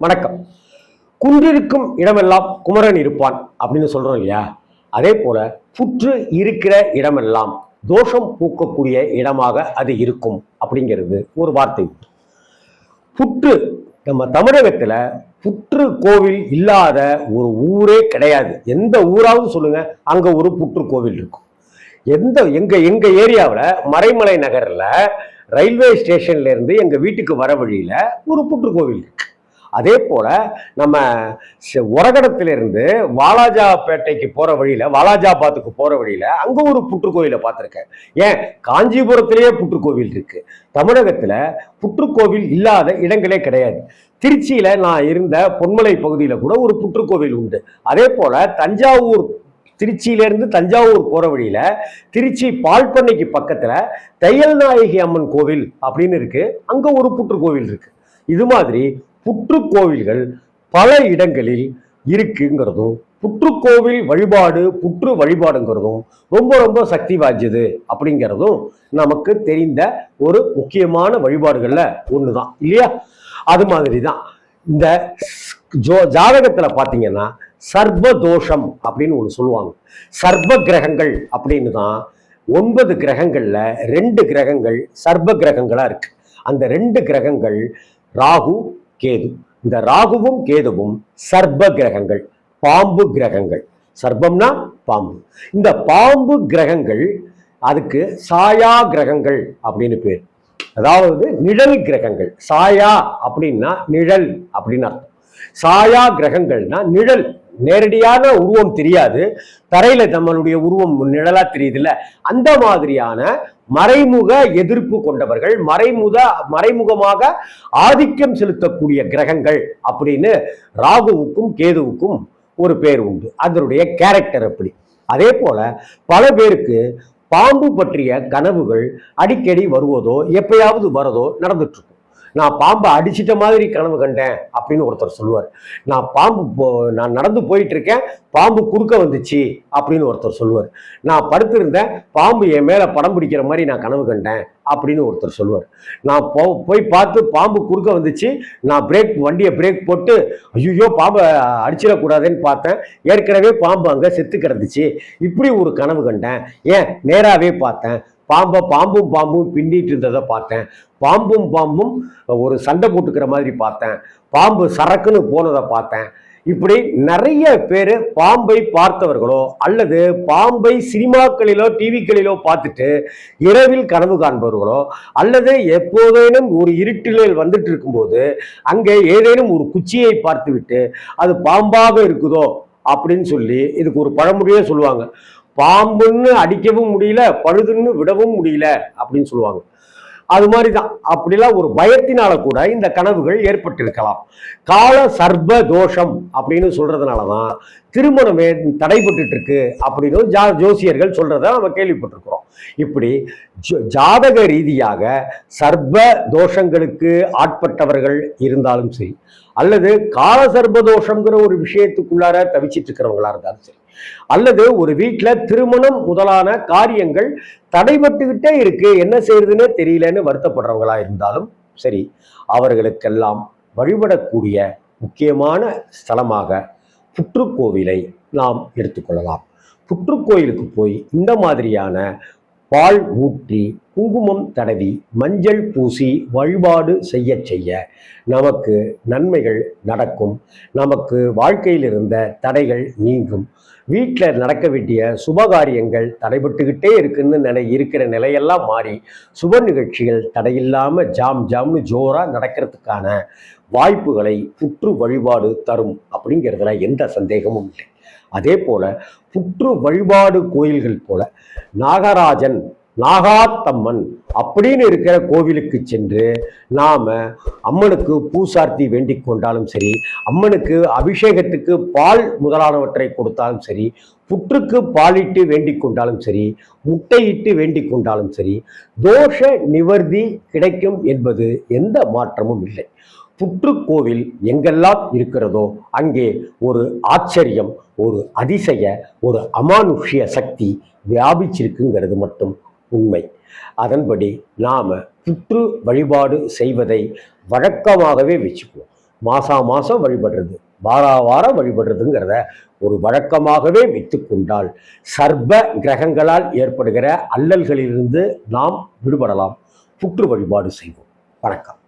வணக்கம். குன்றிருக்கும் இடமெல்லாம் குமரன் இருப்பான் அப்படின்னு சொல்றோம் இல்லையா? அதே போல புற்று இருக்கிற இடமெல்லாம் தோஷம் பூக்கக்கூடிய இடமாக அது இருக்கும் அப்படிங்கிறது ஒரு வார்த்தை புற்று நம்ம தமிழகத்துல புற்று கோவில் இல்லாத ஒரு ஊரே கிடையாது. எந்த ஊராவது சொல்லுங்க அங்க ஒரு புற்று கோவில் இருக்கும். எந்த எங்க எங்க ஏரியாவில் மறைமலை நகரில் ரயில்வே ஸ்டேஷன்ல இருந்து எங்க வீட்டுக்கு வர வழியில ஒரு புற்று கோவில் இருக்கு. அதே போல் நம்ம ச- உரகடத்திலிருந்து வாலாஜாபேட்டைக்கு போகிற வழியில் வாலாஜாபாத்துக்கு போகிற வழியில் அங்கே ஒரு புற்றுக்கோயிலை பார்த்துருக்கேன். ஏன்? காஞ்சிபுரத்திலேயே புற்றுக்கோவில் இருக்குது தமிழகத்தில் புற்றுக்கோவில் இல்லாத இடங்களே கிடையாது. திருச்சியில் நான் இருந்த பொன்மலை பகுதியில் கூட ஒரு புற்றுக்கோவில் உண்டு. அதே போல் தஞ்சாவூர் திருச்சியிலேருந்து தஞ்சாவூர் போகிற வழியில் திருச்சி பால்பண்ணைக்கு பக்கத்தில் தையல் நாயகி அம்மன் கோவில் அப்படின்னு இருக்குது அங்கே ஒரு புற்றுக்கோவில் இருக்குது இது மாதிரி புற்றுக்கோவில்கள் பல இடங்களில் இருக்குங்கிறதும் புற்றுக்கோவில் வழிபாடு புற்று வழிபாடுங்கிறதும் ரொம்ப ரொம்ப சக்தி வாய்ஞ்சது அப்படிங்கிறதும் நமக்கு தெரிந்த ஒரு முக்கியமான வழிபாடுகளில் ஒன்று தான் இல்லையா? அது மாதிரி தான் இந்த ஜோ ஜாதகத்தில் பார்த்தீங்கன்னா சர்வ தோஷம் அப்படின்னு ஒன்று சொல்லுவாங்க. சர்வ கிரகங்கள் அப்படின்னு தான் ஒன்பது கிரகங்களில் ரெண்டு கிரகங்கள் சர்வ கிரகங்களாக இருக்குது அந்த ரெண்டு கிரகங்கள் ராகு கேது. இந்த ராகுவும் கேதுவும் சர்ப கிரகங்கள் பாம்பு கிரகங்கள். சர்பம்னா பாம்பு. இந்த பாம்பு கிரகங்கள் அதுக்கு சாயா கிரகங்கள் அப்படின்னு பேர். அதாவது நிழல் கிரகங்கள். சாயா அப்படின்னா நிழல் அப்படின்னு அர்த்தம். சாயா கிரகங்கள்னா நிழல். நேரடியான உருவம் தெரியாது. தரையில நம்மளுடைய உருவம் நிழலா தெரியுதுல்ல. அந்த மாதிரியான மறைமுக எதிர்ப்பு கொண்டவர்கள் மறைமுக மறைமுகமாக ஆதிக்கம் செலுத்தக்கூடிய கிரகங்கள் அப்படின்னு ராகுவுக்கும் கேதுவுக்கும் ஒரு பேர் உண்டு. அதனுடைய கேரக்டர் அப்படி. அதே போல பல பேருக்கு பாம்பு பற்றிய கனவுகள் அடிக்கடி வருவதோ எப்பயாவது வரதோ நடந்துட்டு இருக்கும். நான் பாம்பை அடிச்சிட்ட மாதிரி கனவு கண்டேன் அப்படின்னு ஒருத்தர் சொல்லுவார். நான் பாம்பு போ- நான் நடந்து போயிட்டு இருக்கேன் பாம்பு குறுக்க வந்துச்சு அப்படின்னு ஒருத்தர் சொல்லுவார். நான் படுத்திருந்தேன் பாம்பு என் மேலே படம் பிடிக்கிற மாதிரி நான் கனவு கண்டேன் அப்படின்னு ஒருத்தர் சொல்லுவார். நான் போ போய் பார்த்து பாம்பு குறுக்க வந்துச்சு நான் பிரேக் வண்டியை பிரேக் போட்டு ஐயோ பாம்பை அடிச்சிடக்கூடாதுன்னு பார்த்தேன். ஏற்கனவே பாம்பு அங்கே செத்து கிடந்துச்சு. இப்படி ஒரு கனவு கண்டேன். ஏன்? நேராகவே பார்த்தேன். பாம்பை பாம்பும் பாம்பும் பின்னிட்டு இருந்ததை பார்த்தேன். பாம்பும் பாம்பும் ஒரு சண்டை போட்டுக்கிற மாதிரி பார்த்தேன். பாம்பு சரக்குன்னு போனதை பார்த்தேன். இப்படி நிறைய பேர் பாம்பை பார்த்தவர்களோ அல்லது பாம்பை சினிமாக்களிலோ டிவிக்களிலோ பார்த்துட்டு இரவில் கனவு காண்பவர்களோ அல்லது எப்போதேனும் ஒரு இருட்டிலில் வந்துட்டு இருக்கும்போது அங்கே ஏதேனும் ஒரு குச்சியை பார்த்துவிட்டு அது பாம்பாக இருக்குதோ அப்படின்னு சொல்லி இதுக்கு ஒரு பழமொழியே சொல்லுவாங்க. பாம்புன்னு அடிக்கவும் முடியல பழுதுன்னு விடவும் முடியல அப்படின்னு சொல்லுவாங்க. அது மாதிரி தான் அப்படிலாம் ஒரு பயத்தினால கூட இந்த கனவுகள் ஏற்பட்டிருக்கலாம். கால சர்ப தோஷம் அப்படின்னு சொல்றதுனால தான் திருமணமே தடைபட்டு இருக்கு அப்படின்னு ஜா ஜோசியர்கள் சொல்றத நம்ம கேள்விப்பட்டிருக்கிறோம். இப்படி ஜாதக ரீதியாக சர்ப தோஷங்களுக்கு ஆட்பட்டவர்கள் இருந்தாலும் சரி அல்லது கால சர்ப தோஷங்கிற ஒரு விஷயத்துக்குள்ளார தவிச்சிட்டு இருக்கிறவங்களா இருந்தாலும் சரி அல்லது ஒரு வீட்டில் திருமணம் முதலான காரியங்கள் தடைபட்டுக்கிட்டே இருக்கு என்ன செய்யறதுன்னே தெரியலன்னு வருத்தப்படுறவங்களா இருந்தாலும் சரி அவர்களுக்கெல்லாம் வழிபடக்கூடிய முக்கியமான ஸ்தலமாக புற்றுக்கோவிலை நாம் எடுத்துக்கொள்ளலாம். புற்றுக்கோயிலுக்கு போய் இந்த மாதிரியான பால் ஊற்றி குங்குமம் தடவி மஞ்சள் பூசி வழிபாடு செய்ய செய்ய நமக்கு நன்மைகள் நடக்கும். நமக்கு வாழ்க்கையில் இருந்த தடைகள் நீங்கும். வீட்டில் நடக்க வேண்டிய சுபகாரியங்கள் தடைபட்டுக்கிட்டே இருக்குன்னு நிலை இருக்கிற நிலையெல்லாம் மாறி சுப நிகழ்ச்சிகள் தடையில்லாமல் ஜாம் ஜாம்னு ஜோராக நடக்கிறதுக்கான வாய்ப்புகளை புற்று வழிபாடு தரும் அப்படிங்கிறதுல எந்த சந்தேகமும் இல்லை. அதே போல புற்று வழிபாடு கோயில்கள் போல நாகராஜன் நாகாத்தம்மன் அப்படின்னு இருக்கிற கோவிலுக்கு சென்று நாம் அம்மனுக்கு பூசார்த்தி வேண்டிக் கொண்டாலும் சரி அம்மனுக்கு அபிஷேகத்துக்கு பால் முதலானவற்றை கொடுத்தாலும் சரி புற்றுக்கு பாலிட்டு வேண்டிக் கொண்டாலும் சரி முட்டையிட்டு வேண்டிக் கொண்டாலும் சரி தோஷ நிவர்த்தி கிடைக்கும் என்பது எந்த மாற்றமும் இல்லை. புற்றுக்கோவில் எங்கெல்லாம் இருக்கிறதோ அங்கே ஒரு ஆச்சரியம் ஒரு அதிசய ஒரு அமானுஷ்ய சக்தி வியாபிச்சிருக்குங்கிறது மட்டும் உண்மை. அதன்படி நாம் புற்று வழிபாடு செய்வதை வழக்கமாகவே வச்சுக்குவோம். மாசா மாதம் வழிபடுறது வாரா வாரம் வழிபடுறதுங்கிறத ஒரு வழக்கமாகவே வைத்துக்கொண்டால் சர்வ கிரகங்களால் ஏற்படுகிற அல்லல்களிலிருந்து நாம் விடுபடலாம். புற்று வழிபாடு செய்வோம். வணக்கம்.